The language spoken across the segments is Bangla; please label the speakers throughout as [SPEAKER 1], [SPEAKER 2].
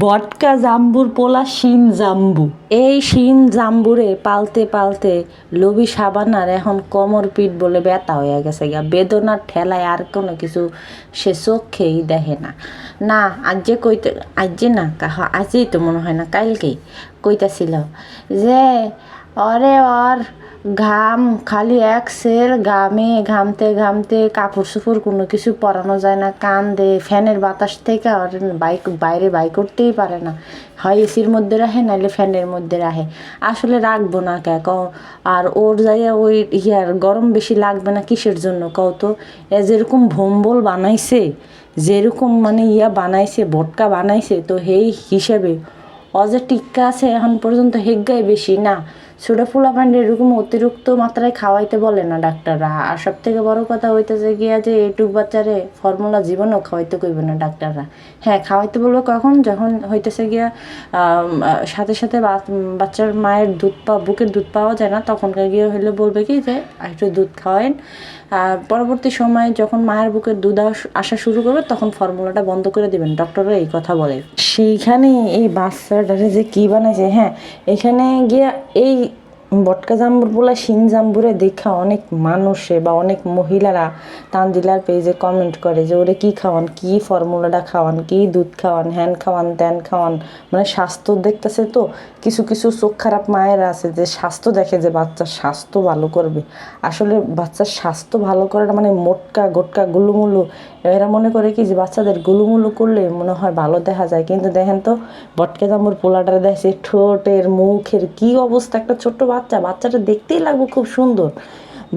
[SPEAKER 1] বটকা জাম্বুর পোলা, শিন জাম্বু। এই শিন জাম্বুরে পালতে পালতে লবি সাবানার এখন কোমর পিঠ বলে ব্যথা হয়ে গেছে গা। বেদনার ঠেলায় আর কোনো কিছু সে চোখেই দেখে না। না আজ যে কইতে আজ যে না, কাহ- আজই তো মনে হয় না, কালকেই কইতাছিল যে, অরে অর ঘাম, খালি এক সের ঘামে, ঘামতে ঘামতে কাপড় চোপড় কোনো কিছু পরানো যায় না কান দে ফ্যানের বাতাস থেকে আর বাইক, বাইরে বাই করতেই পারে না। হয় এসির মধ্যে রাখে নাহলে ফ্যানের মধ্যে রাখে। আসলে রাখব না কে? কও, আর ওর জায়গায় ওই ইয়ার গরম বেশি লাগবে না কিসের জন্য কও তো? এ যেরকম ভম্বল বানাইছে, যেরকম মানে ইয়া বানাইছে, ভটকা বানাইছে, তো সেই হিসেবে। অজে টিক্কা আছে এখন পর্যন্ত হেগ্গাই বেশি, না। ছোটো ফুল আপনার এরকম অতিরিক্ত মাত্রায় খাওয়াইতে বলে না ডাক্তাররা। আর সব থেকে বড় কথা হইতেছে গিয়া যে এইটুক বাচ্চারে ফর্মুলা জীবনও খাওয়াইতে কইবে না ডাক্তাররা। হ্যাঁ খাওয়াইতে বলব কখন? যখন হইতেছে গিয়া সাথে সাথে বাচ্চার মায়ের দুধ পা, বুকের দুধ পাওয়া যায় না, তখনকার গিয়ে হইলে বলবে কি যে, একটু দুধ খাওয়াইন। পরবর্তী সময়ে যখন মায়ের বুকে দুধ আসা শুরু করবে, তখন ফর্মুলাটা বন্ধ করে দেবেন। ডক্টররা এই কথা বলে। সেইখানে এই বাচ্চাটা যে কি বানাইছে হ্যাঁ এখানে গিয়ে এই বটকা জাম্বুর বলে শিন জাম্বুরে দেখা অনেক মানুষে বা অনেক মহিলারা তানজিলার পেজে কমেন্ট করে যে, ওরে কি খাওয়ান? কি ফর্মুলাটা খাওয়ান? কি দুধ খাওয়ান? হ্যান খাওয়ান? ত্যান খাওয়ান? মানে স্বাস্থ্য দেখতেছে তো, কিছু কিছু চোখ খারাপ মায়েরা আছে যে স্বাস্থ্য দেখে যে বাচ্চার স্বাস্থ্য ভালো করবে। আসলে বাচ্চার স্বাস্থ্য ভালো করাটা মানে মোটকা, গোটকা, গুলুমুলু। এরা মনে করে কি যে বাচ্চাদের গুলুমুলু করলে মনে হয় ভালো দেখা যায়। কিন্তু দেখেন তো, বটকা জাম্বুর পোলাটারে দেখছে ঠোঁটের, মুখের কি অবস্থা? একটা ছোট্ট বাচ্চা, বাচ্চাটা দেখতেই লাগবে খুব সুন্দর।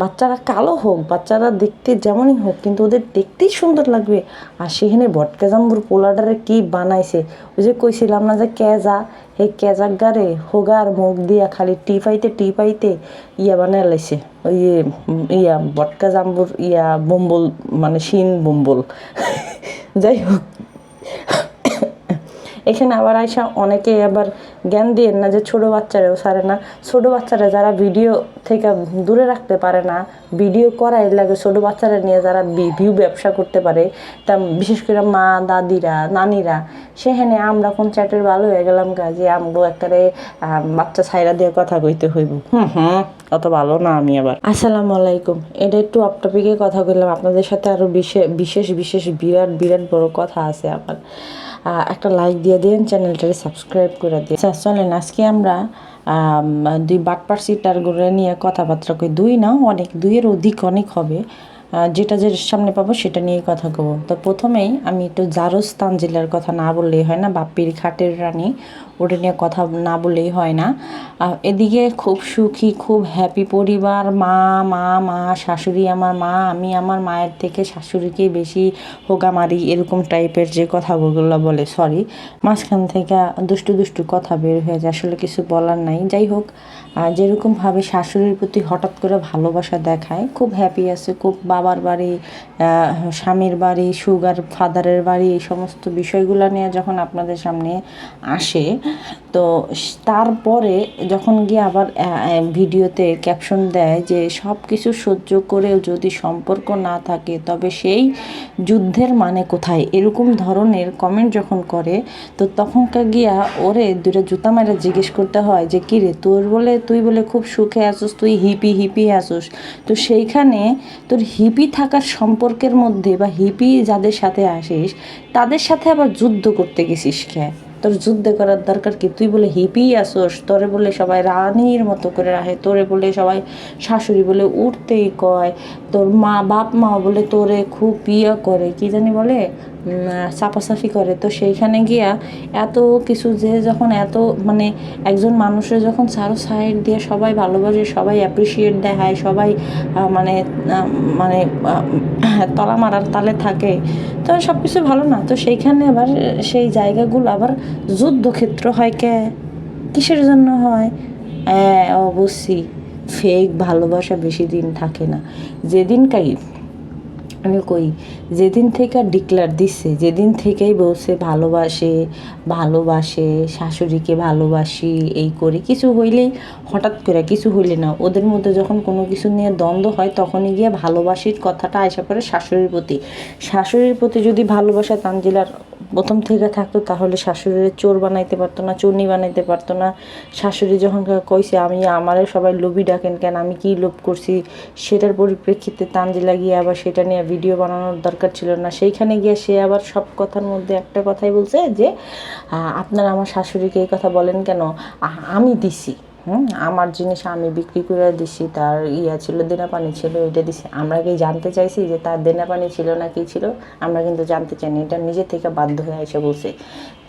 [SPEAKER 1] বাচ্চারা কালো হোক, বাচ্চারা দেখতে যেমনই হোক, কিন্তু ওদের দেখতেই সুন্দর লাগবে। আর সেখানে বটকা জাম্বুর পোলাটারে কি বানাইছে? ওই যে কইছিলাম না যে ক্যাজা এই ক্যাজাক গারে হোগার মুখ দিয়া খালি টিপাইতে টিপাইতে ইয়া বানায় লাইছে। ওই ইয়া বটকা জাম্বুর ইয়া বম্বল মানে শিন বম্বল। যাই হোক। এখানে আবার আইসা অনেকে আবার জ্ঞান দিয়ে না যে ছোট বাচ্চারাও সারে না। ছোট বাচ্চারা যারা ভিডিও থেকে দূরে রাখতে পারে না ভিডিও করাই লাগে ছোট বাচ্চারা নিয়ে যারা ভিউ ব্যবসা করতে পারে, তা বিশেষ করে মা, দাদিরা, নানিরা, সেখানে আমরা কোন চ্যাটের ভালো হয়ে গেলাম যে আমগো একটারে বাচ্চা ছাইরা দিয়ে কথা কইতে হইব। হুম হুম, অত ভালো না আমি আবার। আসসালামু আলাইকুম। এটা একটু অফ টপিকে কথা বললাম আপনাদের সাথে আরও বিশেষ বিশেষ বিশেষ বিরাট বিরাট বড় কথা আছে আমার। একটা লাইক দিয়ে দিন চ্যানেলটাকে সাবস্ক্রাইব করে দিন। স্যার চলেন আজকে আমরা আম, দুই বাটপার সিটারগুলো নিয়ে কথাবার্তা কই। দুই না অনেক দুইয়ের অধিক অনেক হবে। যেটা যে সামনে পাবো সেটা নিয়ে কথা কব। তো প্রথমেই আমি একটু জারস্তান জেলার কথা না বললেই হয় না বাপ্পির খাটের রানী। ওটা নিয়ে কথা না বললেই হয় না। এদিকে খুব সুখী, খুব হ্যাপি পরিবার। মা মা মা, শাশুড়ি আমার মা, আমি আমার মায়ের থেকে শাশুড়িকে বেশি হোগা মারি, এরকম টাইপের যে কথাগুলো বলে সরি মাঝখান থেকে দুষ্টু দুষ্টু কথা বের হয়ে যায়, আসলে কিছু বলার নাই। যাই হোক যেরকমভাবে শাশুড়ির প্রতি হঠাৎ করে ভালোবাসা দেখায়, খুব হ্যাপি আছে, খুব বাবার বাড়ি স্বামীর বাড়ি সুগার ফাদারের বাড়ি, এই সমস্ত বিষয়গুলো নিয়ে যখন আপনাদের সামনে আসে তো তারপরে যখন গিয়ে আবার ভিডিওতে ক্যাপশন দেয় যে সব কিছু সহ্য করেও যদি সম্পর্ক না থাকে, তবে সেই যুদ্ধের মানে কোথায়? এরকম ধরনের কমেন্ট যখন করে, তো তখনকার গিয়া ওরে দুটো জুতা মারা জিজ্ঞেস করতে হয় যে কী রে তোর বলে, তুই বলে খুব সুখে আসোস তুই হিপি হিপি আসোস তো সেইখানে তোর হিপি থাকার সম্পর্কের মধ্যে বা হিপি যাদের সাথে আসিস, তাদের সাথে আবার যুদ্ধ করতে গেছিস কে? তোর যুদ্ধ করার দরকার কি? তুই বলে হিপি আসোস, তোরে বলে সবাই রানীর মতো করে রাখে, তোরে বলে সবাই শাশুড়ি বলে উঠতেই কয়, তোর মা, বাপ মা বলে তোরে খুব ইয়ে করে, কি জানি বলে? চাপাচাপি করে। তো সেইখানে গিয়া এত কিছু যে যখন এত মানে একজন মানুষের যখন চারো সাইড দিয়ে সবাই ভালোবাসে, সবাই অ্যাপ্রিসিয়েট দেখায়, সবাই মানে মানে তলা মারার তালে থাকে, তো সব কিছু ভালো না। তো সেইখানে আবার সেই জায়গাগুলো আবার যুদ্ধক্ষেত্র হয় কে? কিসের জন্য হয়? হ্যাঁ অবশ্যই। ফেক ভালোবাসা বেশি দিন থাকে না। যেদিনকাই আমি কই, যেদিন থেকে ডিক্লার দিচ্ছে যেদিন থেকেই বলছে ভালোবাসে ভালোবাসে, শাশুড়িকে ভালোবাসি, এই করি, কিছু হইলেই, হঠাৎ করে কিছু হইলে না। ওদের মধ্যে যখন কোনো কিছু নিয়ে দ্বন্দ্ব হয়, তখনই গিয়ে ভালোবাসির কথাটা আসা পড়ে শাশুড়ির প্রতি। শাশুড়ির প্রতি যদি ভালোবাসা তানজিলার প্রথম থেকে থাকতো, তাহলে শাশুড়ির চোর বানাইতে পারতো না চুনি বানাইতে পারতো না। শাশুড়ি যখন কইছে, আমি, আমারে সবাই লোভি ডাকেন কেন? আমি কি লোভ করছি? সেটার পরিপ্রেক্ষিতে তানজিলা গিয়ে আবার সেটা নিয়ে ভিডিও বানানোর দরকার ছিল না। সেইখানে গিয়ে সে আবার সব কথার মধ্যে একটা কথাই বলছে যে আপনারা আমার শাশুড়িকে এই কথা বলেন কেন? আমি দিছি। হুম? আমার জিনিস আমি বিক্রি করে দিছি। তার ইয়া ছিল, দেনা পানি ছিল, এটা দিছি। আমরা কি জানতে চাইছি যে তার দেনা পানি ছিল না কি ছিল? আমরা কিন্তু জানতে চাইনি। এটা নিজে থেকে বাধ্য হয়ে এসে বলছে।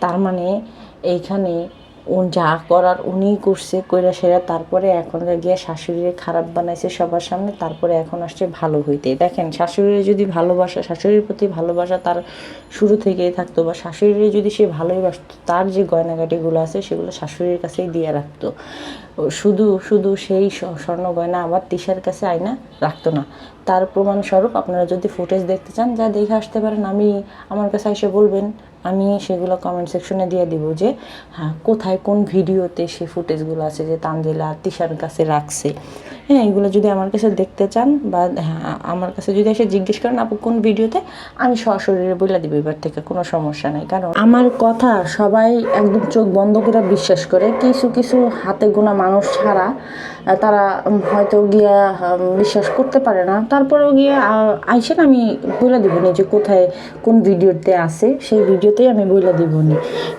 [SPEAKER 1] তার মানে এইখানে যা করার উনিই করছে, কইরা সেরা। তারপরে এখন গিয়ে শাশুড়িরে খারাপ বানাইছে সবার সামনে, তারপরে এখন আসছে ভালো হইতে। দেখেন, শাশুড়ির যদি ভালোবাসা, শাশুড়ির প্রতি ভালোবাসা তার শুরু থেকেই থাকতো, বা শাশুড়িরে যদি সে ভালোই বাসতো, তার যে গয়নাগাটিগুলো আছে সেগুলো শাশুড়ির কাছেই দিয়ে রাখতো। শুধু শুধু সেই স্বর্ণ গয়না আবার তিশার কাছে আয়না রাখতো না। তার প্রমাণস্বরূপ আপনারা যদি ফুটেজ দেখতে চান, যা দেখে আসতে পারেন, আমি আমার কাছে এসে বলবেন আমি সেগুলো কমেন্ট সেকশনে দিয়ে দিব যে হ্যাঁ কোথায় কোন ভিডিওতে সেই ফুটেজগুলো আছে যে তানজিলা তিশার কাছে রাখছে। হ্যাঁ এগুলো যদি আমার কাছে দেখতে চান বা হ্যাঁ আমার কাছে যদি এসে জিজ্ঞেস করেন, আপু, কোন ভিডিওতে? আমি সশরীরে বলে দিব, এবার থেকে কোনো সমস্যা নাই। কারণ আমার কথা সবাই একদম চোখ বন্ধ করে বিশ্বাস করে, কিছু কিছু হাতে গোনা মানুষ ছাড়া তারা হয়তো গিয়া বিশ্বাস করতে পারে না। তারপরেও গিয়ে আইসেন আমি বলে দিব নি যে কোথায় কোন ভিডিওতে আছে, সেই ভিডিওতেই আমি বলে দিব নি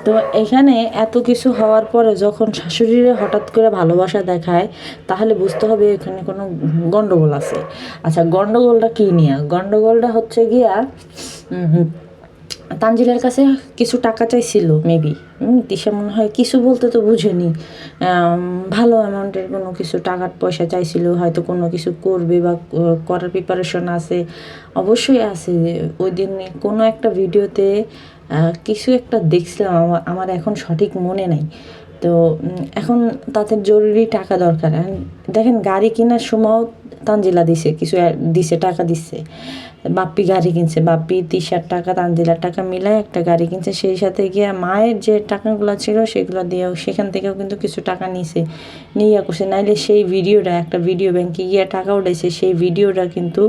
[SPEAKER 1] তো এখানে এত কিছু হওয়ার পরে যখন শাশুড়িরে হঠাৎ করে ভালোবাসা দেখায়, তাহলে বুঝতে হবে এখানে কোনো গন্ডগোল আছে। আচ্ছা গন্ডগোলটা কী নিয়ে? গন্ডগোলটা হচ্ছে গিয়া তানজিলার কাছে কিছু টাকা চাইছিল মেবি তিশা মনে হয়, কিছু বলতে তো বুঝেনি। ভালো অ্যামাউন্টের কোনো কিছু টাকার পয়সা চাইছিল, হয়তো কোনো কিছু করবে বা করার প্রিপারেশন আছে। অবশ্যই আছে। ওই দিন কোনো একটা ভিডিওতে কিছু একটা দেখছিলাম আমার এখন সঠিক মনে নাই। তো এখন তাদের জরুরি টাকা দরকার। দেখেন, গাড়ি কেনার সময়ও তানজিলা দিছে, কিছু দিছে, টাকা দিচ্ছে বাপ্পি গাড়ি কিনছে। বাপ্পি তিসার টাকা, তানজিলার টাকা মিলায় একটা গাড়ি কিনছে। সেই সাথে গিয়ে মায়ের যে টাকাগুলো ছিল সেগুলো দিয়েও সেখান থেকেও কিন্তু কিছু টাকা নিছে। নিয়ে করছে নাইলে সেই ভিডিওটা, একটা ভিডিও ব্যাংকে গিয়ে টাকা উঠেছে সেই ভিডিওটা কিন্তু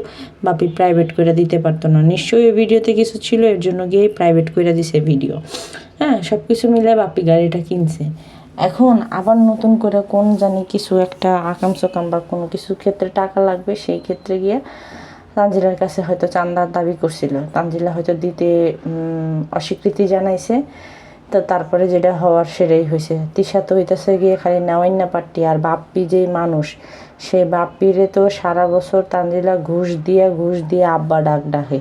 [SPEAKER 1] বাপি প্রাইভেট করে দিতে পারতো না। নিশ্চয়ই ভিডিওতে কিছু ছিল, এর জন্য গিয়ে প্রাইভেট করে দিছে ভিডিও হ্যাঁ সব কিছু মিলে বাপি গাড়িটা কিনছে। এখন আবার নতুন করে কোন জানি কিছু একটা আকাম সকাম বা কোনো কিছু ক্ষেত্রে টাকা লাগবে, সেই ক্ষেত্রে গিয়ে তানজিলার কাছে হয়তো চান্দার দাবি করছিল। তানজিলা হয়তো দিতে অস্বীকৃতি জানাইছে। তো তারপরে যেটা হওয়ার সেটাই হয়েছে। তিশা তো হইতেছে গিয়ে খালি নেওয়াই না পারটি আর বাপ্পি যেই মানুষ, সে বাপ্পিরে তো সারা বছর তানজিলা ঘুষ দিয়ে ঘুষ দিয়ে আব্বা ডাক ডাকে।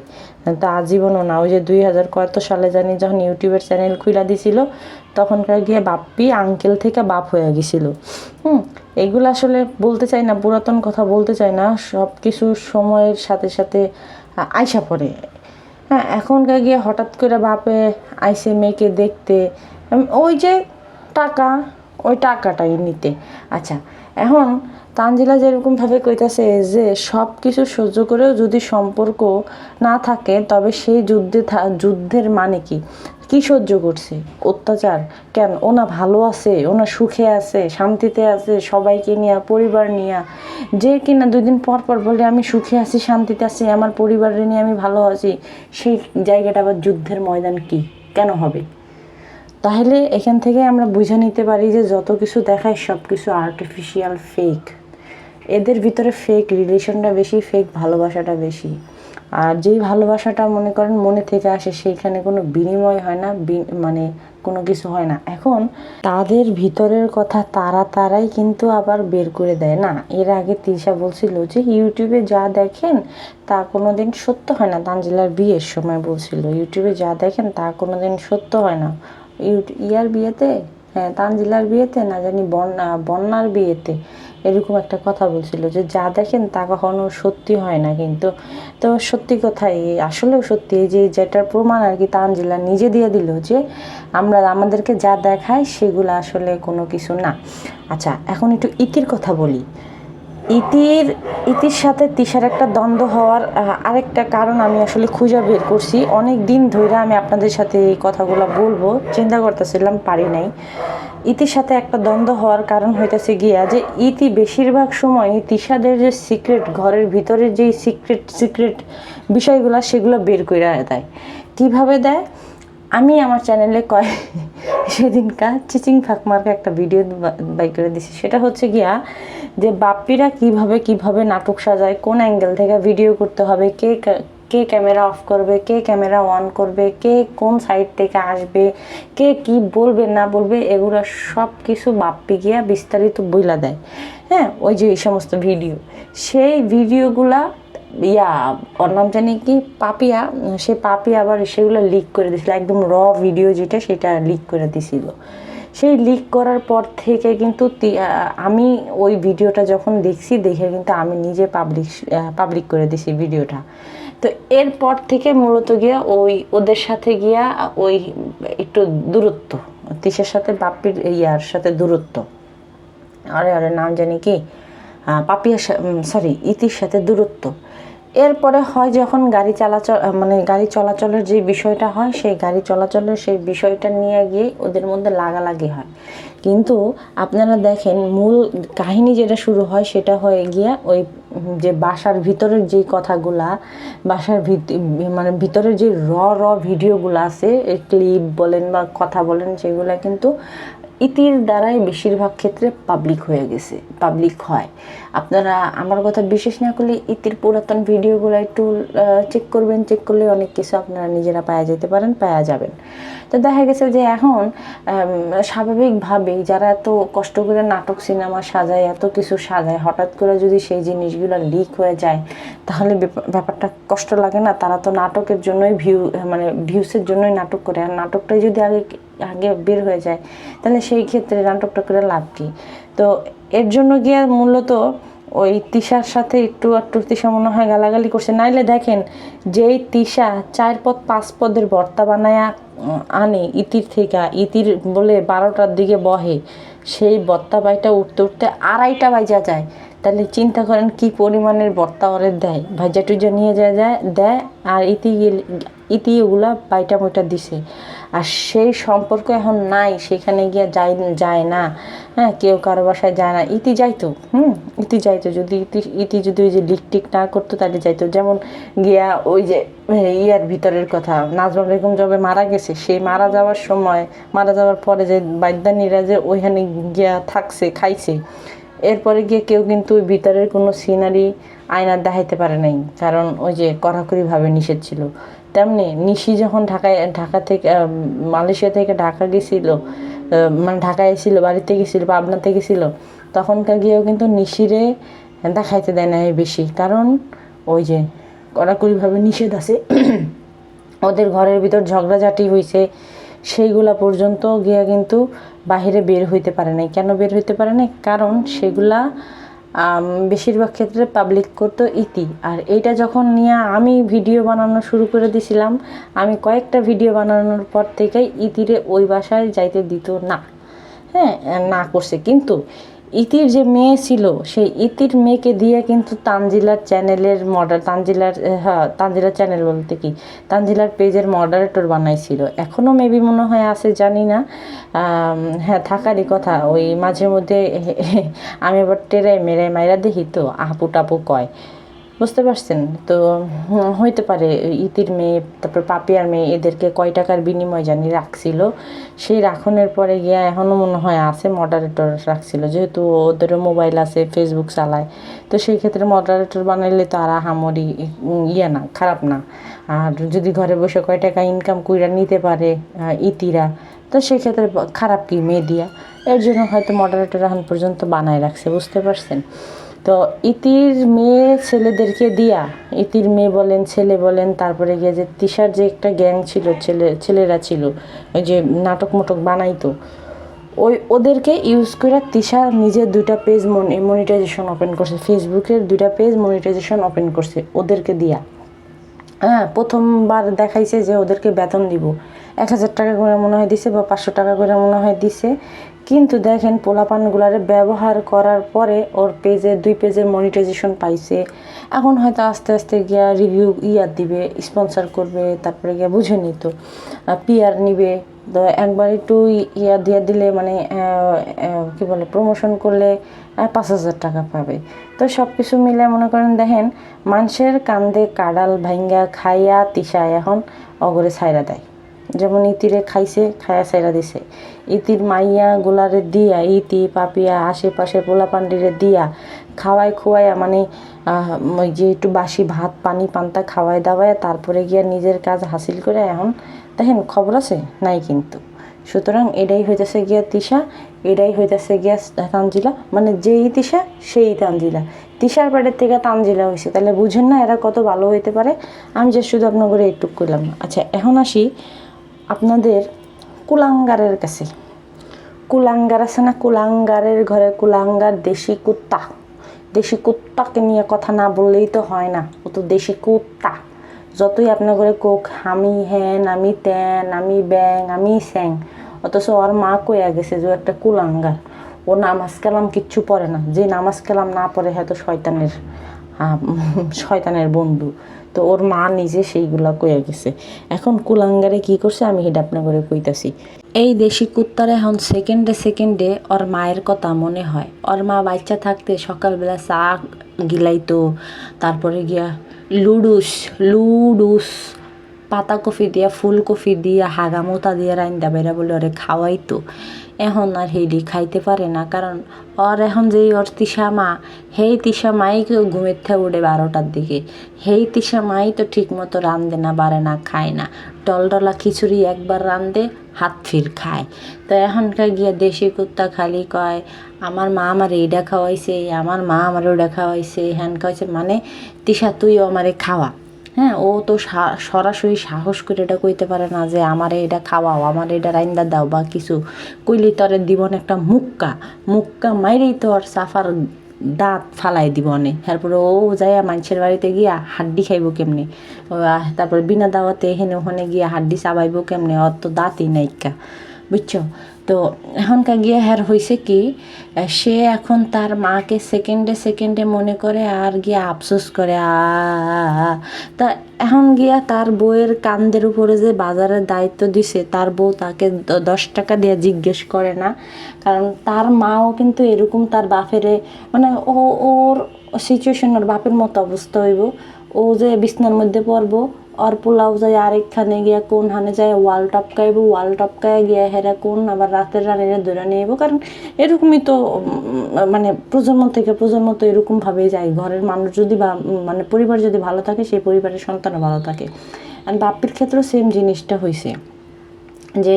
[SPEAKER 1] তো আজীবনও না, ওই যে দুই হাজার কত সালে জানি যখন ইউটিউবের চ্যানেল খুলে দিছিল, তখনকার গিয়ে বাপ্পি আঙ্কেল থেকে বাপ হয়ে গেছিল। হুম এগুলো আসলে বলতে চাই না, পুরাতন কথা বলতে চাই না সব কিছু সময়ের সাথে সাথে আইসা পড়ে। হ্যাঁ এখনকার গিয়ে হঠাৎ করে বাপে আইসে মেয়েকে দেখতে ওই যে টাকা, ওই টাকাটাই নিতে। আচ্ছা এখন তানজিলা যেরকমভাবে কইতাছে যে সব কিছু সহ্য করেও যদি সম্পর্ক না থাকে, তবে সেই যুদ্ধে যুদ্ধের মানে কি? কি সহ্য করছে? অত্যাচার? কেন? ওনা ভালো আছে, ওনা সুখে আছে, শান্তিতে আছে, সবাইকে নিয়ে, পরিবার নিয়ে। যে কিনা দুই দিন পর পর বলে, আমি সুখে আছি, শান্তিতে আছি, আমার পরিবারের নিয়ে আমি ভালো আছি। সেই জায়গাটা আবার যুদ্ধের ময়দান কি? কেন হবে? তাহলে এখান থেকে আমরা বুঝে নিতে পারি যে যত কিছু দেখায় সব কিছু আর্টিফিশিয়াল ফেক এদের ভিতরে ফেক রিলেশনটা বেশি ফেক ভালোবাসাটা বেশি। আর যেই ভালোবাসাটা মনে করেন মনে থেকে আসে, সেইখানে কোনো বিনিময় হয় না মানে কোনো কিছু হয় না। এখন তাদের ভিতরের কথা তারা তারাই কিন্তু আবার বের করে দেয়। না, এর আগে তিশা বলছিল যে ইউটিউবে যা দেখেন তা কোনো দিন সত্য হয় না। তানজিলার বিয়ের সময় বলছিল ইউটিউবে যা দেখেন তা কোনো দিন সত্য হয় না। ইয়ার বিয়েতে? হ্যাঁ তানজিলার বিয়েতে না জানি বন্যা, বন্যার বিয়েতে? এরকম একটা কথা বলছিল যে, যা দেখেন তা কখনো সত্যি হয় না কিন্তু। তো সত্যি কথাই, আসলেও সত্যি যে, যেটার প্রমাণ আর কি তানজিলা নিজে দিয়ে দিল যে, আমরা, আমাদেরকে যা দেখায় সেগুলো আসলে কোনো কিছু না। আচ্ছা এখন একটু ইতির কথা বলি। ইতির ইতির সাথে তিশার একটা দ্বন্দ্ব হওয়ার আরেকটা কারণ আমি আসলে খুঁজে বের করছি। অনেক দিন ধরে আমি আপনাদের সাথে এই কথাগুলো বলব। চিন্তা করতেছিলাম, পারি নাই। ইতির সাথে একটা দ্বন্দ্ব হওয়ার কারণ হইতেছে গিয়া যে, ইতি বেশিরভাগ সময় তিশাদের যে সিক্রেট ঘরের ভিতরে যেই সিক্রেট সিক্রেট বিষয়গুলো সেগুলো বের করে দেয়। কীভাবে দেয়? আমি আমার চ্যানেলে কয়, সেদিনকার চিচিং ফাঁকমার্কে একটা ভিডিও বাই করে দিছি। সেটা হচ্ছে গিয়া যে বাপ্পিরা কীভাবে কীভাবে নাটক সাজায়, কোন অ্যাঙ্গেল থেকে ভিডিও করতে হবে, কে কে ক্যামেরা অফ করবে, কে ক্যামেরা অন করবে, কে কোন সাইড থেকে আসবে, কে কি বলবে, না বলবে, এগুলো সব কিছু বাপ্পি গিয়া বিস্তারিত বইলা দেয়। হ্যাঁ ওই যে এই সমস্ত ভিডিও সেই ভিডিওগুলা ইয়া, ওর নাম জানি কি? পাপিয়া সে পাপিয়া আবার সেগুলো লিক করে দিছিল, একদম র ভিডিও যেটা, সেটা লিক করে দিছিল। সেই লিক করার পর থেকে কিন্তু আমি ওই ভিডিওটা যখন দেখছি, দেখে কিন্তু আমি নিজে পাবলিক পাবলিক করে দিছি ভিডিওটা। তো এরপর থেকে মূলত গিয়া ওই, ওদের সাথে গিয়া ওই একটু দূরত্ব তিসের সাথে বাপ্পির ইয়ার সাথে দূরত্ব। আরে আরে, নাম জানি কি? পাপিয়ার সরি ইতির সাথে দূরত্ব। এরপরে হয় যখন গাড়ি চলাচল মানে গাড়ি চলাচলের যে বিষয়টা হয়, সেই গাড়ি চলাচলের সেই বিষয়টা নিয়ে গিয়ে ওদের মধ্যে লাগালাগি হয়। কিন্তু আপনারা দেখেন, মূল কাহিনী যেটা শুরু হয়, সেটা হয়ে গিয়া ওই যে বাসার ভিতরের যে কথাগুলা, বাসার ভিত- মানে ভিতরের যে র র ভিডিওগুলো আছে ক্লিপ বলেন বা কথা বলেন, সেগুলা কিন্তু ইতির দ্বারাই বেশিরভাগ ক্ষেত্রে পাবলিক হয়ে গেছে পাবলিক হয়। আপনারা, আমার কথা বিশেষ না করলে ইতির পুরাতন ভিডিওগুলো একটু চেক করবেন চেক করলে অনেক কিছু আপনারা নিজেরা পাওয়া যেতে পারেন, পাওয়া যাবেন। তো দেখা গেছে যে এখন স্বাভাবিকভাবেই যারা এত কষ্ট করে নাটক, সিনেমা সাজায়, এত কিছু সাজায়, হঠাৎ করে যদি সেই জিনিসগুলো লিক হয়ে যায়, তাহলে ব্যাপারটা কষ্ট লাগে না। তারা তো নাটকের জন্যই ভিউ মানে ভিউসের জন্যই নাটক করে। আর নাটকটাই যদি আগে আগে বের হয়ে যায়। তাহলে সেই ক্ষেত্রে নাটকটা করে লাভ কী? তো এর জন্য গিয়ে মূলত ওই তিশার সাথে একটু একটু তিশা মনে হয় গালাগালি করছে। নাইলে দেখেন যেই তিশা চার পদ, পাঁচ পদের ভর্তা বানায়া আনে ইতির থেকে, ইতির বলে বারোটার দিকে বহে, সেই ভর্তা বাইটা উঠতে উঠতে আড়াইটা বাজা যায়। তাহলে চিন্তা করেন কি পরিমাণের ভর্তা ওরে দেয়। ভাজা টুজা নিয়ে যায় যায়, দেয়, আর ইতি ইতি ওগুলা বাইটা মোটা দিছে। আর সেই সম্পর্ক এখন নাই, সেখানে গিয়ে যায় যায় না। হ্যাঁ কেউ কারও বাসায় যায় না। ইতি যাইতো, হুম, ইতি যাইতো। যদি ইতি ইতি যদি ওই যে লিকটিক না করতো, তাহলে যাইতো। যেমন গিয়া ওই যে ইয়ার ভিতরের কথা, নাজমা বেগম যবে মারা গেছে সেই মারা যাওয়ার সময়, মারা যাওয়ার পরে যে বাদ্যানীরা যে ওইখানে গিয়া থাকছে, খাইছে, এরপরে গিয়ে কেউ কিন্তু ওই ভিতরের কোনো সিনারি আয়নার দেখাইতে পারে নাই। কারণ ওই যে কড়াকড়িভাবে নিষেধ ছিল। তেমনি নিশি যখন ঢাকায়, ঢাকা থেকে মালয়েশিয়া থেকে ঢাকা গেছিল মানে ঢাকায় এসেছিল, বাড়িতে গেছিল পাবনাতে গেছিল, তখনকার গিয়েও কিন্তু নিশিরে দেখাইতে দেয় না বেশি। কারণ ওই যে কড়াকড়িভাবে নিষেধ আছে, ওদের ঘরের ভিতর ঝগড়াঝাটি হয়েছে সেইগুলা পর্যন্ত গিয়া কিন্তু বাহিরে বের হইতে পারে নাই। কেন বের হইতে পারে নাই? কারণ সেগুলা বেশিরভাগ ক্ষেত্রে পাবলিক করতো ইতি। আর এইটা যখন নিয়ে আমি ভিডিও বানানো শুরু করে দিছিলাম, আমি কয়েকটা ভিডিও বানানোর পর থেকেই ইতিরে ওই বাসায় যাইতে দিত না। হ্যাঁ না করছে। কিন্তু ইতির যে মেয়ে ছিল, সেই ইতির মেয়েকে দিয়ে কিন্তু তানজিলার চ্যানেলের মডার তানজিলার হ্যাঁ তানজিলার চ্যানেল বলতে কি? তানজিলার পেজের মডারেটর বানাইছিল। এখনও মেবি মনে হয় আছে, জানি না। হ্যাঁ থাকারই কথা। ওই মাঝে মধ্যে আমি আবার টেরাই মেরাই মাইরা দেখি তো আপু টাপু কয়। বুঝতে পারছেন? তো হইতে পারে ইতির মেয়ে তারপর পাপিয়ার মেয়ে এদেরকে কয় টাকার বিনিময় জানি রাখছিল। সেই রাখনের পরে গিয়া এখনও মনে হয় আছে মডারেটর রাখছিল। যেহেতু ওদেরও মোবাইল আছে ফেসবুক চালায়। তো সেই ক্ষেত্রে মডারেটর বানাইলে তো আর আহামরি উম, ইয়ে না খারাপ না। আর যদি ঘরে বসে কয় টাকা ইনকাম কইরা নিতে পারে ইতিরা তো সেক্ষেত্রে খারাপ কি মেয়ে দিয়া এর জন্য হয়তো মডারেটর এখন পর্যন্ত বানায় রাখছে বুঝতে পারছেন? তো ইতির মেয়ে ছেলেদেরকে দিয়া, ইতির মেয়ে বলেন, ছেলে বলেন, তারপরে গিয়ে যে তিশার যে একটা গ্যাং ছিল, ছেলে, ছেলেরা ছিল, ওই যে নাটক মটক বানাইতো, ওই ওদেরকে ইউজ করে তিশা নিজের দুইটা পেজ মনিটাইজেশন ওপেন করছে ফেসবুকের দুইটা পেজ মনিটাইজেশন ওপেন করছে ওদেরকে দিয়া। হ্যাঁ প্রথমবার দেখাইছে যে ওদেরকে বেতন দিব, এক হাজার টাকা করে মনে হয় দিছে বা পাঁচশো টাকা করে মনে হয় দিছে কিন্তু দেখেন পোলাপানগুলারে ব্যবহার করার পরে ওর পেজে, দুই পেজের মনিটাইজেশন পাইছে। এখন হয়তো আস্তে আস্তে গিয়া রিভিউ ইয়ার দিবে স্পন্সর করবে, তারপরে গিয়া বুঝে নিত। পিয়ার নিবে। তো একবার একটু ইয়া দিয়ে দিলে মানে কি বলে প্রমোশন করলে পাঁচ হাজার টাকা পাবে। তো সব কিছু মিলে মনে করেন দেখেন, মানুষের কান্দে কাডাল ভাঙ্গা খাইয়া তিসায় এখন অগরে ছাইরা দেয়। যেমন ইতিরে খাইছে, খায়া ছাইরা দিছে। ইতির মাইয়া গোলারে দিয়া, ইতি, পাপিয়া আশেপাশে পোলা পান্ডিরে দিয়া খাওয়াই খুয়াইয়া মানে ওই যে একটু বাসি ভাত, পানি, পান্তা খাওয়াই দাওয়ায় তারপরে গিয়া নিজের কাজ হাসিল করে এখন দেখেন খবর আছে? নাই কিন্তু। সুতরাং এটাই হইতেছে গিয়া তিশা, এটাই হইতেছে গিয়া তানজিলা মানে যেই তিশা, সেই তানজিলা। তিশার পেটের থেকে তানজিলা হয়েছে তাহলে বুঝেন না এরা কত ভালো হইতে পারে। আমি যে শুধু আপনাদের এইটুক করলাম আচ্ছা এখন আসি আপনাদের কুলাঙ্গারের কাছে। কুলাঙ্গার আছে না? কুলাঙ্গারের ঘরে কুলাঙ্গার দেশি কুত্তা। দেশি কুত্তাকে নিয়ে কথা না বললেই তো হয় না। ও তো দেশি কুত্তা। যতই আপনার ঘরে কোক, আমি হ্যান আমি ত্যান আমি ব্যাং, আমি স্যাং, অথচ ওর মা কইয়া গেছে যে একটা কুলাঙ্গার। ও নামাজ কালাম কিচ্ছু পড়ে না। যে নামাজ কালাম না পড়ে হয়তো শয়তানের শয়তানের বন্ধু। তো ওর মা নিজে সেইগুলা কইয়া গেছে। এখন কুলাঙ্গারে কি করছে আমি সেটা আপনার করে কইতাছি। এই দেশি কুত্তার এখন সেকেন্ডে সেকেন্ডে ওর মায়ের কথা মনে হয়। ওর মা বাচ্চা থাকতে সকালবেলা চা গিলাইতো, তারপরে গিয়া লুডুস লুডুস, পাতা কফি দিয়া, ফুল কফি দিয়া হাগামোতা দিয়া রাইন্দা বেড়া বলে ওরে খাওয়াইতো। এখন আর হেডি খাইতে পারে না, কারণ ওর এখন যেই ওর তিসা মা হেই তিসা মাই ঘুমের থেকে উঠে বারোটার দিকে। হেই তিসা মাই তো ঠিক মতো রান্ধে না বারে না, খায় না। টলটলা খিচুড়ি একবার রান্ধে হাত ফির খায়। তো এখনকার গিয়া দেশি কুত্তা খালি কয়, আমার মা আমার এইটা খাওয়াইছে, আমার মা আমার ওটা খাওয়াইছে। হ্যান খাওয়াইছে মানে তিসা তুইও আমারে খাওয়া। হ্যাঁ ও তো সরাসরি সাহস করে এটা কইতে পারে না যে আমারে এটা খাওয়াও, আমার এটা রাইন্দা দাও বা কিছু। কইলি তরে দিবন একটা মুক্কা মুক্কা মাইরেই তো আর সাফার দাঁত ফালাই দিবনে তারপরে ও যাইয়া মানুষের বাড়িতে গিয়া হাড্ডি খাইব কেমনে? তারপরে বিনা দাওয়াতে এখানে ওখানে গিয়া হাড্ডি চাবাইব কেমনে? অত দাঁতই নাইকা। বুঝছ? তো এখনকার গিয়ে হ্যার হয়েছে কি, সে এখন তার মাকে সেকেন্ডে সেকেন্ডে মনে করে আর গিয়ে আফসোস করে, আ, তা এখন গিয়া তার বউয়ের কান্দের উপরে যে বাজারের দায়িত্ব দিছে, তার বউ তাকে দশ টাকা দিয়ে জিজ্ঞেস করে না। কারণ তার মাও কিন্তু এরকম তার বাপেরে মানে ও, ওর সিচুয়েশন ওর বাপের মতো অবস্থা হইব। ও যে বিছনার মধ্যে পড়ব আর পোলাও যায় আরেকখানে গিয়া কোন হানে যায় ওয়াল টপকাইব ওয়াল টপকায় গিয়া হেরা কোন আবার রাতের রানীরা ধরে নিয়ে কারণ এরকমই তো মানে প্রজন্ম থেকে প্রজন্ম তো এরকম ভাবেই যায় ঘরের মানুষ যদি বা মানে পরিবার যদি ভালো থাকে সেই পরিবারের সন্তানও ভালো থাকে আর বাপ্পির ক্ষেত্রেও সেম জিনিসটা হয়েছে যে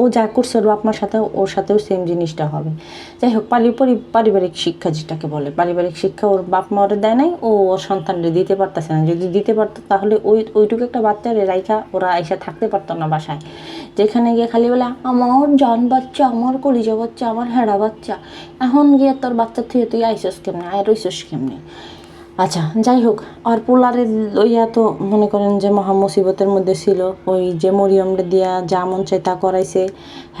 [SPEAKER 1] ও যা করছে ওর বাপ মার সাথে, ওর সাথেও সেম জিনিসটা হবে। যাই হোক পারিবারিক শিক্ষা যেটাকে বলে, পারিবারিক শিক্ষা ওর বাপ মা ওরে দেয় নাই, ও ওর সন্তানরে দিতে পারতেছে না। যদি দিতে পারতো, তাহলে ওই ওইটুকু একটা বাচ্চারে রাইখা ওরা এসে থাকতে পারতো না বাসায়। যেখানে গিয়ে খালি বলে, আমার জান বাচ্চা, আমার কলিজা বাচ্চা, আমার হেড়া বাচ্চা, এখন গিয়ে তোর বাচ্চা থেকে তুই আইসস কেমনে? আয় রইসস কেমনে? আচ্ছা যাই হোক আর পোলারে লইয়া তো মনে করেন যে মহা মুসিবতের মধ্যে ছিল ওই যে মরিয়মটা দিয়া যা মন চাই তা করাইছে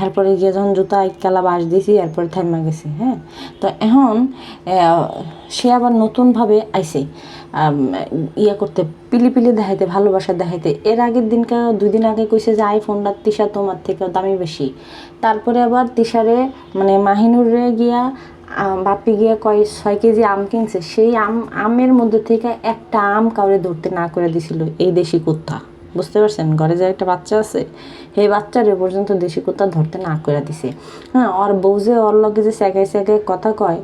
[SPEAKER 1] এরপরে গিয়ে যখন জুতা এককালা বাস দিছি এরপরে থাইমা গেছে হ্যাঁ? তো এখন সে আবার নতুনভাবে আম, ইয়ে করতে পিলি পিলি দেখাইতে ভালোবাসা দেখাইতে। এর আগের দিনকা দুই দিন আগে কইছে যে আইফোনটা তিশা তোমার থেকে দামি বেশি। তারপরে আবার তিশারে মানে মাহিনুরে গিয়া বাপি গিয়ে কয়, ছয় কেজি আম কিনছে, সেই আম, আমের মধ্যে থেকে একটা আম কাউরে ধরতে না করে দিছিল এই দেশি কুত্তা। বুঝতে পারছেন? ঘরে যে একটা বাচ্চা আছে, সেই এ পর্যন্ত দেশি কুত্তা ধরতে না করে দিছে। হ্যাঁ ওর বউ যে ওর লগে যে স্যাগায় স্যাগায় কথা কয়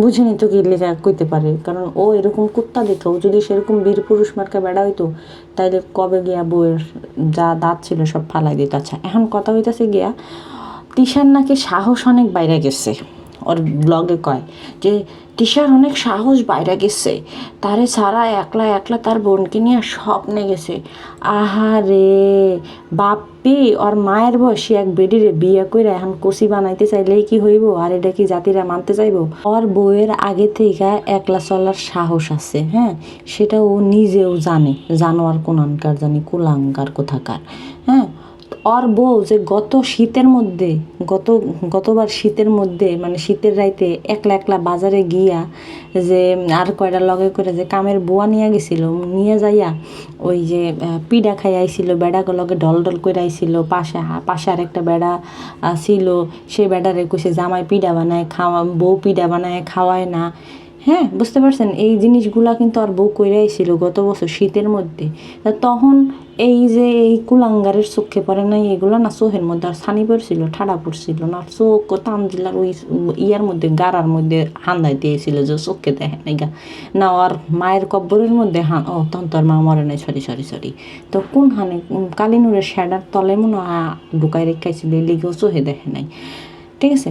[SPEAKER 1] বুঝিনি তো কি লেখা কইতে পারে। কারণ ও এরকম কুত্তা দিত ও যদি সেরকম বীর পুরুষ মার্কা বেড়া হইতো, তাইলে কবে গিয়া বউয়ের যা দাঁত ছিল সব ফালাই দিত। আচ্ছা এখন কথা হইতেছে গিয়া, তিশার নাকি সাহস অনেক বাইরে গেছে। ওর ব্লগে কয় যে, তিশার অনেক সাহস বাইরে গেছে। তারে সারা একলা একলা তার বোনকে নিয়ে স্বপ্নে গেছে। আহারে বাপ্পি, ওর মায়ের বয়সী এক বেডিরে বিয়ে করে এখন কষি বানাইতে চাইলেই কি হইব? আর এটা কি জাতিরা মানতে চাইব? ওর বউয়ের আগে থেকে একলা চলার সাহস আছে হ্যাঁ? সেটা ও নিজেও জানে। জানোয়ার কোনানকার জানি কুলাঙ্কার কোথাকার হ্যাঁ? ওর বউ যে গত শীতের মধ্যে গত গতবার শীতের মধ্যে মানে শীতের রাইতে একলা একলা বাজারে গিয়া যে আর কয়টা লগে করে যে কামের বুয়া নিয়ে গেছিল নিয়ে যাইয়া ওই যে পিডা খাই আইছিল বেড়াকে লগে ডল ডল করে আইছিল পাশে পাশে আরেকটা বেড়া আহ, ছিল সেই বেড়ারে কইছে জামাই পিডা বানায় খাওয়া বউ পিডা বানায় খাওয়ায় না। হ্যাঁ বুঝতে পারছেন? এই জিনিসগুলা কিন্তু আর বউ কইরাই ছিল গত বছর শীতের মধ্যে। তা তখন এই যে এই কুলাঙ্গারের চোখে পড়ে নাই, এগুলো না চোখের মধ্যে আর ছানি পড়ছিল, ঠাডা পড়ছিল না। চোখ তামজিলার ওই ইয়ার মধ্যে গাড়ার মধ্যে হান্দাই দিয়েছিল যে চোখে দেখে নাই গা। না, আর মায়ের কব্বরের মধ্যে হান ও, তখন তোর মা মরে নাই সরি সরি সরি তো কোন হানে কালিনুরের শ্যাডার তলে মনে হয় ঢুকাই রেখাইছিল লিগেও চোখে দেখে নাই। ঠিক আছে?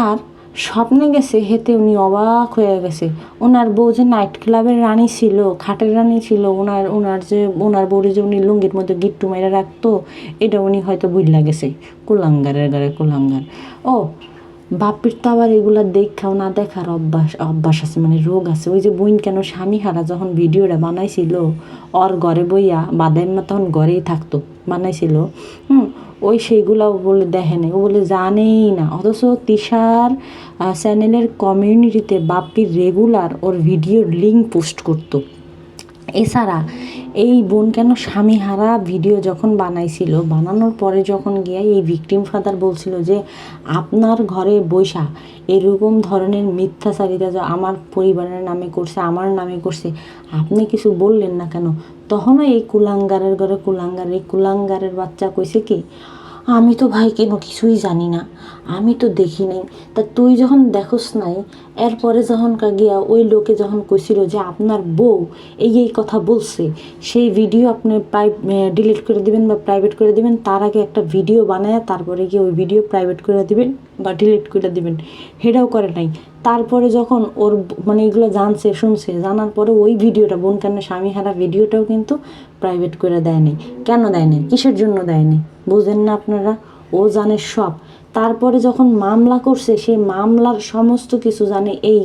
[SPEAKER 1] আর স্বপ্নে গেছে হেতে উনি অবাক হয়ে গেছে। ওনার বউ যে নাইট ক্লাবের রানী ছিল, খাটের রানী ছিল, ওনার ওনার যে, ওনার বউরে যে উনি লুঙ্গির মধ্যে গিট্টু মেরে রাখতো, এটা উনি হয়তো বুঝলা গেছে। কুলাঙ্গারের গারে কুলাঙ্গার। ও, বাপির তো আবার এগুলা দেখাও না দেখার অভ্যাস অভ্যাস আছে মানে রোগ আছে। ওই যে বইন কেন স্বামী হারা যখন ভিডিওটা বানাইছিল, ওর ঘরে বইয়া বাদাইমা তখন ঘরেই থাকতো, বানাইছিল। হুম ওই সেইগুলাও বলে দেখে নেই। ও বলে জানেই না। অথচ তিশার চ্যানেলের কমিউনিটিতে বাপ্পি রেগুলার ওর ভিডিওর লিঙ্ক পোস্ট করতো। এছাড়া এই বোন কেন স্বামীহারা ভিডিও যখন বানাইছিল, বানানোর পরে যখন গিয়ে এই ভিকটিম ফাদার বলছিল যে, আপনার ঘরে বৈশা, এরকম ধরনের মিথ্যাচারিতা যে আমার পরিবারের নামে করছে, আমার নামে করছে, আপনি কিছু বললেন না কেন? তখনও এই কুলাঙ্গারের ঘরে কুলাঙ্গার, এই কুলাঙ্গারের বাচ্চা কইছে কি আমি তো ভাই কেন কিছুই জানি না। আমি তো দেখি নাই। তা তুই যখন দেখোস নাই, এরপরে যখন গিয়া ওই লোকে যখন কইছিল যে আপনার বউ এই এই কথা বলছে, সেই ভিডিও আপনি প্রাই ডিলিট করে দিবেন বা প্রাইভেট করে দিবেন, তার আগে একটা ভিডিও বানায় তারপরে গিয়ে ওই ভিডিও প্রাইভেট করে দিবেন বা ডিলিট করে দিবেন। সেটাও করে নাই। তারপরে যখন ওর মানে এগুলো জানছে, শুনছে, জানার পরে ওই ভিডিওটা, বোন কেন স্বামী হারা ভিডিওটাও কিন্তু প্রাইভেট করে দেয় নাই। কেন দেয় নাই? কিসের জন্য দেয় নাই? বুঝেন না আপনারা? ও জানে সব। তারপরে যখন মামলা করছে, সেই মামলার সমস্ত কিছু জানে এই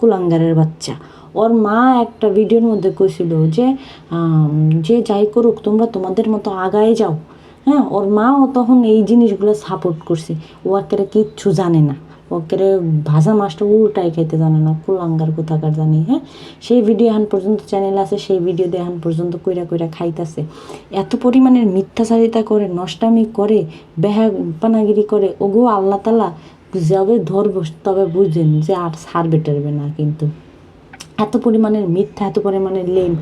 [SPEAKER 1] কুলাঙ্গারের বাচ্চা। ওর মা একটা ভিডিওর মধ্যে কইছিল যে যে যাই করুক, তোমরা তোমাদের মতো আগায় যাও। হ্যাঁ ওর মাও তখন এই জিনিসগুলো সাপোর্ট করছে। ও একটা কিচ্ছু জানে না। ও একেবারে ভাজা মাছটা উল্টাই খেতে জানে না, কুলাঙ্গার কোথাকার জানি হ্যাঁ? সেই ভিডিও এখন পর্যন্ত চ্যানেল আছে, সেই ভিডিও দিয়ে এখন পর্যন্ত কইরা কইরা খাইতেছে। এত পরিমাণের মিথ্যাচারিতা করে, নষ্টামি করে বেহা পানাগিরি করে, ওগো আল্লাহ তালা যাবে ধরবো তবে বুঝেন যে আর সার বেটারবে না কিন্তু। এত পরিমাণের মিথ্যা, এত পরিমাণের লেম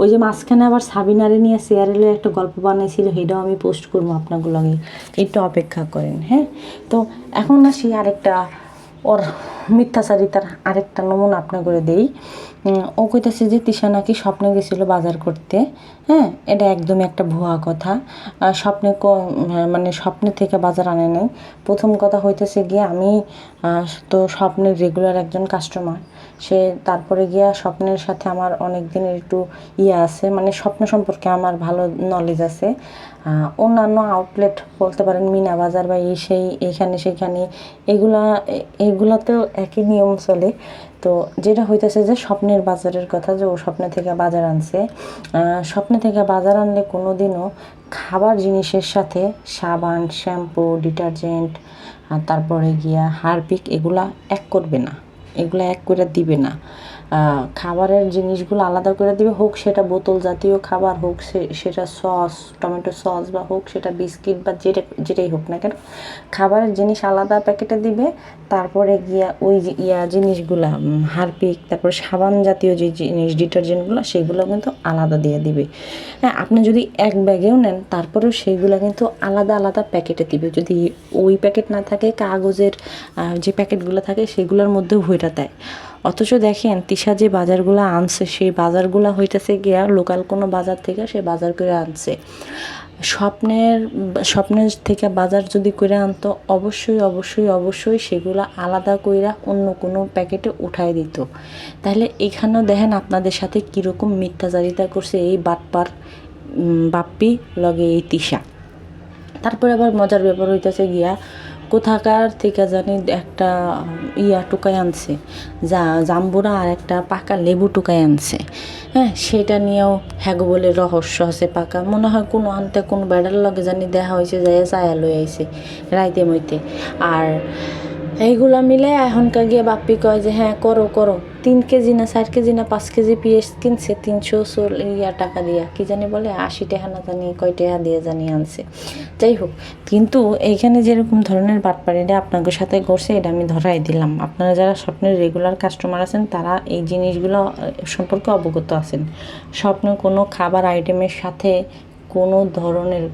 [SPEAKER 1] ওই যে মাঝখানে আবার সাবিনারে নিয়ে সেয়ারেলে একটা গল্প বানিয়েছিল সেটাও আমি পোস্ট করব আপনাগুলোকে একটু অপেক্ষা করেন হ্যাঁ? তো এখন আসি আরেকটা, ওর মিথ্যাচারিতার আরেকটা নমুনা আপনার করে দেই। ও কইতেছে যে তিশা নাকি স্বপ্নে গেছিল বাজার করতে। হ্যাঁ এটা একদমই একটা ভুয়া কথা। স্বপ্নে মানে স্বপ্নে থেকে বাজার আনে নাই। প্রথম কথা হইতেছে গিয়ে আমি তো স্বপ্নের রেগুলার একজন কাস্টমার সে তারপরে গিয়া স্বপ্নের সাথে আমার অনেক দিনের একটু ইয়ে আছে। মানে স্বপ্ন সম্পর্কে আমার ভালো নলেজ আছে। অন্যান্য আউটলেট বলতে পারেন মিনা বাজার বা এই সেই এইখানে সেখানে, এগুলা এগুলাতেও একই নিয়ম চলে। তো যেটা হইতেছে যে স্বপ্নের বাজারের কথা যে ও স্বপ্নে থেকে বাজার আনছে স্বপ্নে থেকে বাজার আনলে কোনো দিনও খাবার জিনিসের সাথে সাবান, শ্যাম্পু, ডিটারজেন্ট তারপরে গিয়া হারপিক, এগুলা এক করবে না। এগুলা এক করে দিবে না। খাবারের জিনিসগুলো আলাদা করে দিবে, হোক সেটা বোতল জাতীয় খাবার, হোক সেটা সস, টমেটো সস বা হোক সেটা বিস্কিট বা যেটা, যেটাই হোক না কেন, খাবারের জিনিস আলাদা প্যাকেটে দিবে, তারপরে গিয়া ওই ইয়া জিনিসগুলা হারপিক, তারপর সাবান জাতীয় যে জিনিস, ডিটারজেন্টগুলো, সেগুলো কিন্তু আলাদা দিয়ে দিবে। হ্যাঁ আপনি যদি এক ব্যাগেও নেন, তারপরেও সেইগুলো কিন্তু আলাদা আলাদা প্যাকেটে দিবে। যদি ওই প্যাকেট না থাকে, কাগজের যে প্যাকেটগুলো থাকে, সেগুলোর মধ্যেও ভইটা দেয়। অথচ দেখেন, তিশা যে বাজারগুলো আনছে, সেই বাজারগুলো হইতেছে গিয়া লোকাল কোনো বাজার থেকে সে বাজার করে আনছে। স্বপ্নের স্বপ্নের থেকে বাজার যদি করে আনতো, অবশ্যই অবশ্যই অবশ্যই সেগুলো আলাদা কইরা অন্য কোনো প্যাকেটে উঠাই দিত। তাহলে এখানেও দেখেন আপনাদের সাথে কীরকম মিথ্যাচারিতা করছে এই বাটপার বাপ্পি, লগে এই তিশা। তারপরে আবার মজার ব্যাপার হইতেছে গিয়া কোথাকার থেকে জানি একটা ইয়া টুকাই আনছে। যা, জাম্বুরা আর একটা পাকা লেবু টুকাই আনছে। হ্যাঁ সেটা নিয়েও হ্যাগো বলে রহস্য আছে পাকা। মনে হয় কোনো আনতে কোনো বেড়ার লগে জানি দেখা হয়েছে যাই চায়া লই আইছে, রাইতে মইতে। আর এইগুলা মিলে এখনকার গিয়ে বাপ্পি কয় যে হ্যাঁ করো করো। তিন কেজি না চার কেজি না পাঁচ কেজি পিএস কিনছে, তিনশো ইয়া টাকা দিয়া। কি জানি বলে, আশি টাকা না জানি কয় টাকা দিয়ে জানি আনছে। যাই হোক, কিন্তু এইখানে যেরকম ধরনের বাটপাড়িটা আপনাদের সাথে করছে এটা আমি ধরাই দিলাম। আপনারা যারা স্বপ্নের রেগুলার কাস্টমার আছেন, তারা এই জিনিসগুলো সম্পর্কে অবগত আছেন। স্বপ্নের কোনো খাবার আইটেমের সাথে কোনো ধরনের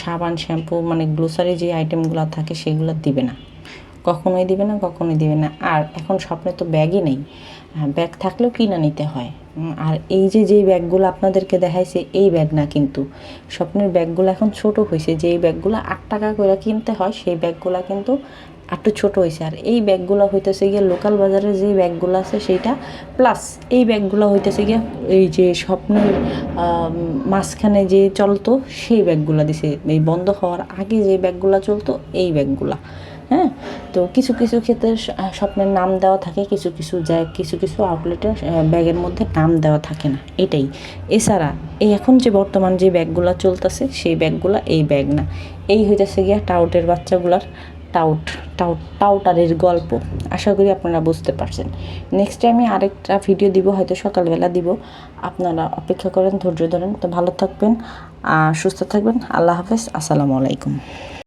[SPEAKER 1] সাবান, শ্যাম্পু মানে গ্লোসারি যে আইটেমগুলো থাকে, সেগুলো দিবে না। কখনোই দিবে না, কখনোই দিবে না। আর এখন স্বপ্নে তো ব্যাগই নেই। ব্যাগ থাকলেও কিনে নিতে হয়। আর এই যে যেই ব্যাগগুলো আপনাদেরকে দেখাইছে, এই ব্যাগ না কিন্তু। স্বপ্নের ব্যাগগুলো এখন ছোট হয়েছে যেই ব্যাগগুলো আট টাকা করে কিনতে হয়, সেই ব্যাগগুলো কিন্তু একটু ছোট হয়েছে আর এই ব্যাগগুলো হইতেছে গিয়ে লোকাল বাজারে যে ব্যাগগুলো আছে, সেইটা প্লাস এই ব্যাগগুলো হইতেছে গিয়ে এই যে স্বপ্নের মাঝখানে যে চলতো, সেই ব্যাগগুলো দিছে। এই বন্ধ হওয়ার আগে যে ব্যাগগুলো চলতো, এই ব্যাগগুলা। হ্যাঁ? তো কিছু কিছু ক্ষেত্রে স্বপ্নের নাম দেওয়া থাকে, কিছু কিছু যায় কিছু কিছু আউটলেটের ব্যাগের মধ্যে নাম দেওয়া থাকে না। এটাই। এছাড়া এই এখন যে বর্তমান যে ব্যাগগুলো চলতেছে, সেই ব্যাগগুলো এই ব্যাগ না। এই হইতেছে গিয়া টাউটের বাচ্চাগুলার টাউট টাউট, টাউটারের গল্প। আশা করি আপনারা বুঝতে পারছেন। নেক্সট টাইমে আরেকটা ভিডিও দিব, হয়তো সকালবেলা দিব। আপনারা অপেক্ষা করেন, ধৈর্য ধরেন। তো ভালো থাকবেন আর সুস্থ থাকবেন। আল্লাহ হাফেজ। আসসালামু আলাইকুম।